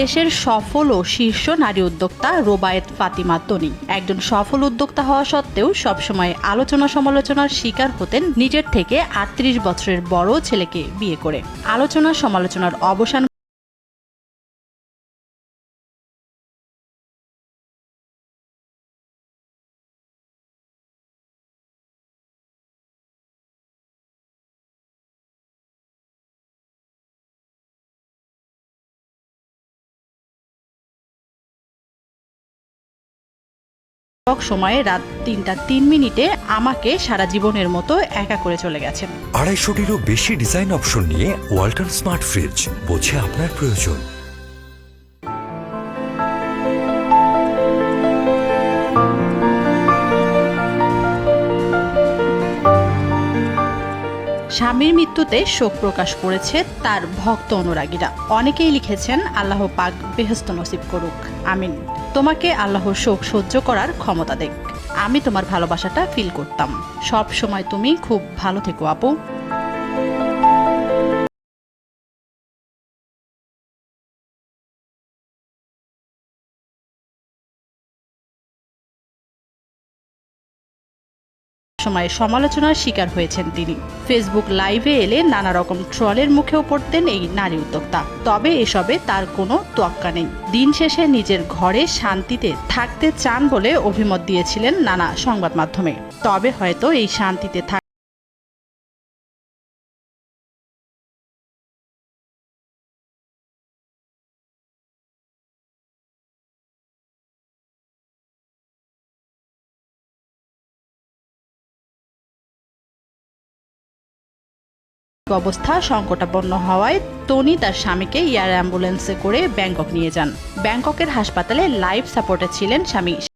দেশের সফল ও শীর্ষ নারী উদ্যোক্তা রোবায়েত ফাতিমা তনি। একজন সফল উদ্যোক্তা হওয়া সত্ত্বেও সবসময় আলোচনা সমালোচনার শিকার হতেন নিজের থেকে আটত্রিশ বছরের বড় ছেলেকে বিয়ে করে। আলোচনা সমালোচনার অবসান সময়ে রাত তিনটা তিন মিনিটে আমাকে সারা জীবনের মতো একা করে চলে গেছেন আড়াইশোটিরও বেশি ডিজাইন অপশন নিয়ে ওয়াল্টন স্মার্ট ফ্রিজ বোঝে আপনার প্রয়োজন। স্বামীর মৃত্যুতে শোক প্রকাশ করেছে তার ভক্ত অনুরাগীরা। অনেকেই লিখেছেন, আল্লাহ পাক বেহস্ত নসিব করুক। আমিন। তোমাকে আল্লাহ শোক সহ্য করার ক্ষমতা দেখ। আমি তোমার ভালোবাসাটা ফিল করতাম। সব সময় তুমি খুব ভালো থেকো, আপু। সময় সমালোচনার শিকার হয়েছেন তিনি। ফেসবুক লাইভে এলে নানা রকম ট্রলের মুখেও পড়তেন এই নারী উদ্যোক্তা। তবে এসবে তার কোনো তোয়াক্কা নেই। দিন শেষে নিজের ঘরে শান্তিতে থাকতে চান বলে অভিমত দিয়েছিলেন নানা সংবাদ মাধ্যমে। তবে হয়তো এই শান্তিতে অবস্থা সংকটাপন্ন হওয়ায় তনি তার স্বামীকে এয়ার অ্যাম্বুলেন্সে করে ব্যাংকক নিয়ে যান। ব্যাংককের হাসপাতালে লাইফ সাপোর্টে ছিলেন স্বামী।